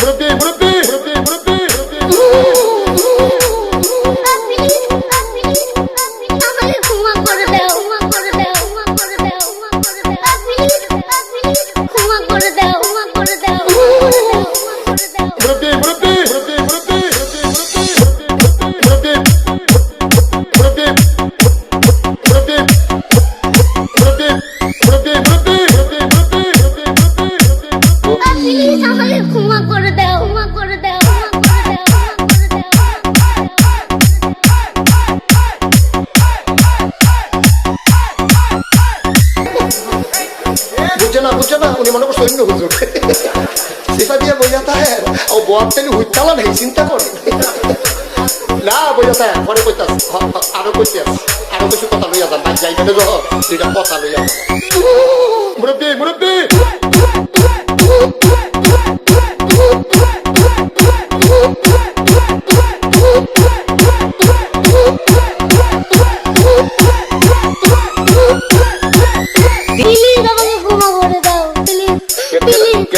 Murabbi, Murabbi, Murabbi. না বুঝছে না, উনি মনে করছে অন্য হুজুর। সেটা দিয়ে বইয়া তাহের ও বয়ারটাই হুইতালা নেই, চিন্তা করে। না বইয়া তাহের পরে কইতাস আরও কইতাস আরও কিছু কথা লইয়া যান যাইবেন কথা লইয়া মুরব্বী মুরব্বী!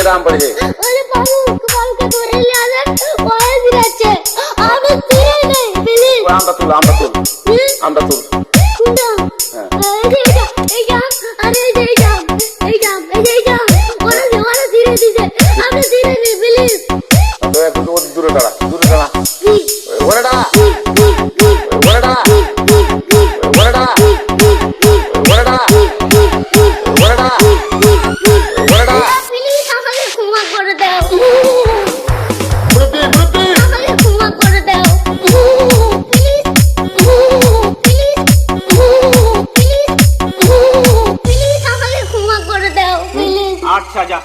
দাম পড়েছে আমটা তুল আমটা তুল। আমটা তুল। আচ্ছা, দূরে দাঁড়া দূরে দাঁড়া। ওরে দাঁড়া। আট সাজা